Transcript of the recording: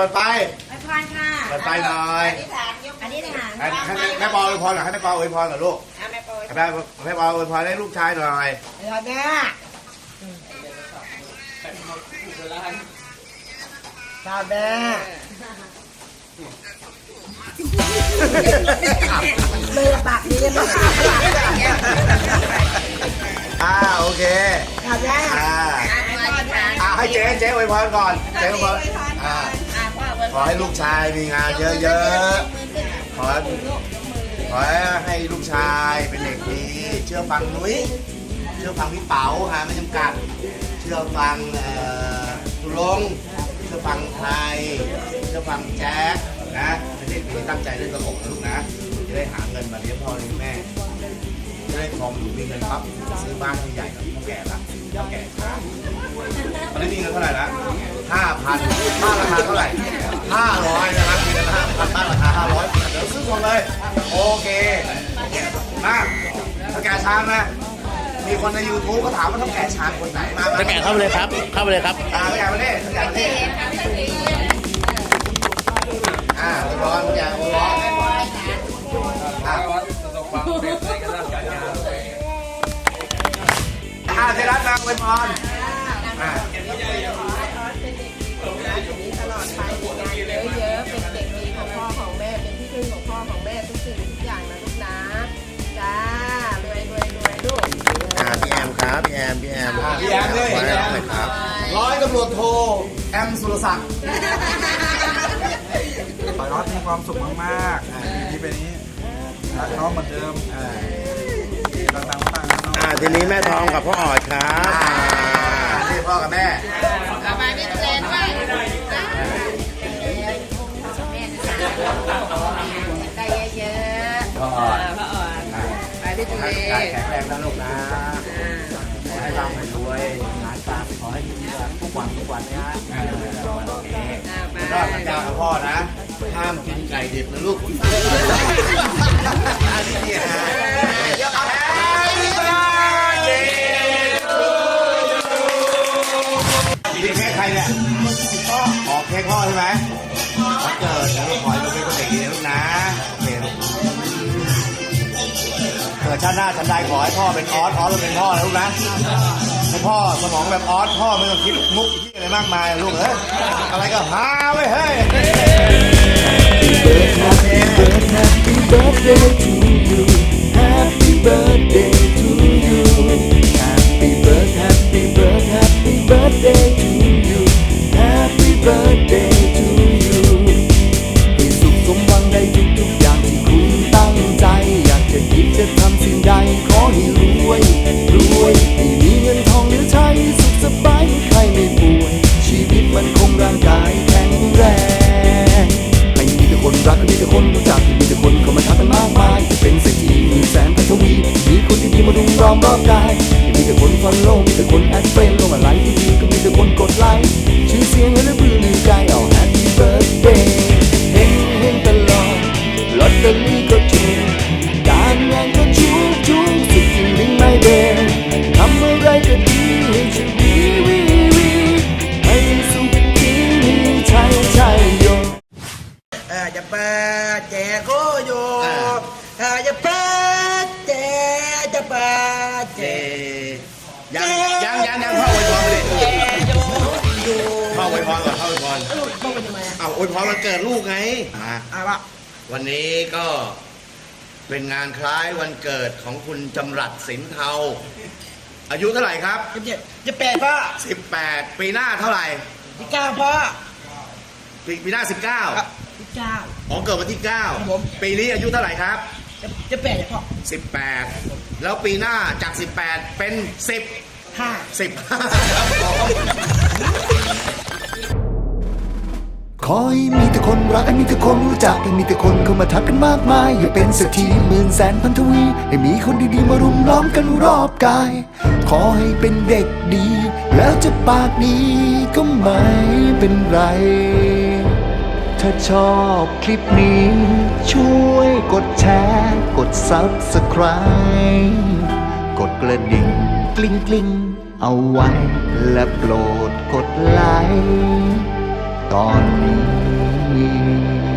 เปิดไฟไปพรค่ะเปิดไฟหน่อยอธิษฐานยกอธิษฐานให้ให้แม่แม่ปออวยพรหน่อยให้แม่ปออวยพรหน่อยลูกอะแม่ปอยให้แม่แม่ปออวยพรให้ลูกชายหน่อยเดี๋ยวแม่ชาวแม่มือปากดีมากอ่าโอเคชาวแม่อ่าอ่าให้เจ๊เจ๊อวยพรก่อนเจ๊อวยพรอ่า ขอให้ลูกชายมีงานเยอะๆ ขอขอให้ลูกชายเป็นเด็กดี เชื่อฟังนุ้ย เชื่อฟังพี่เป๋าหาไม่จำกัด เชื่อฟังตุลง เชื่อฟังไทย เชื่อฟังแจ๊คนะ เป็นเด็กดีตั้งใจเล่นตลกนะลูกนะ จะได้หาเงินมาเลี้ยงพ่อเลี้ยงแม่ จะได้พอมอยู่มีเงินปั๊บซื้อบ้านให้ใหญ่กับพ่อแก่ละพ่อแก่ช้าตอนนี้มีเงินเท่าไหร่ละห้าพันบ้านราคาเท่าไหร่ ห้าร้อยนะครับมีเงินห้าพันบ้านราคาห้าร้อยเดี๋ยวซื้อคนเลย โอเค มาพ่อแก่ช้างนะ มีคนใน YouTube ก็ถามว่าเท่าแก่ช้างคนไหนมามาจะแกะเข้าไปเลยครับ เข้าไปเลยครับ อ่าไม่อยากมาเล่นไม่อยากมาเล่นอ่าอุปกรณ์ไม่อยากอุปกรณ์อ่าอ่าเทรัสมาเป็นพรอ่า ครับพี่แอมพี่แอมอ่าพี่แอมด้วยขอพี่ให้แอรับมหน่อยครับร้อยตำรวจโทแอมสุรศักดิ์ขอให้น้องมีความสุขมากๆที่เป็นนี้รักน้องเหมือนเดิมดังๆมากๆนะน้องอ่าทีนี้แม่ทองกับพ่อออดครับ อ่านี่พ่อกับแม่ ไปพี่ตุเลให้นแข็งแรงนะลูกนะขอให้ร่ำให้รวยงานการขอให้ดีทุกวันทุกวันนะฮะรอดสัญญากับพ่อนะ ห้ามกินไก่ดิบนะลูกอันนี้ฮะ Happy birthday นี่เค้กใครเนี่ยออเค้กพ่อใช่ไหม ชาติหน้าฉันใดขอให้พ่อเป็นออสออสเป็นพ่อนะลูกนะให้พ่อสมองแบบออสพ่อไม่ต้องคิดมุกที่อะไรมากมายลูกเอ้ยอะไรก็หาไว้เฮ้ย Happy birthday to you. Happy birthday to you. Happy birth, happy birth, happy birthday to you. Happy birthday อมรอบกายมีแต่คนฟอลโล่มีแต่คนแอดเฟรนลงอะไรที่ดีก็มีแต่คนกดไลค์ชื่อเสียงและลือบือลือกล กจะเปิดแจเจกยังยังยังยังพ่ออวยพรไปดิพ่ออวยพรก่อนพ่ออวยพรต้องเป็นยังไงอะเอาอวยพรวันเกิดลูกไงอะอะวะวันนี้ก็เป็นงานคล้ายวันเกิดของคุณจำรัดสินเทา อายุเท่าไหร่ครับจะเจ็ดจะแปดพ่อ18 ปีหน้าเท่าไหร่ที่เก้าพ่อปีปีหน้าครับ19ที่เก้า อ๋อเกิดวันที่ผม 9 ปีนี้อายุเท่าไหร่ครับ จะจะแปดเนี่ยพ่อ18 แล้วปีหน้าจาก 18 เป็น 10 ห้า15ขอให้มีแต่คนรักให้มีแต่คนรู้จักให้มีแต่คนเข้ามาทักกันมากมาย อย่าเป็นเศรษฐีหมื่นแสนพันทวีให้มีคนดีๆมารุมล้อมกันรอบกาย ขอให้เป็นเด็กดี แล้วจะปากดีก็ไม่เป็นไร ถ้าชอบคลิปนี้ ช่วยกดแชร์ กด Subscribe กดกระดิ่งกลิ้งกลิ้งเอาไว้ และโปรดกดไลค์ตอนนี้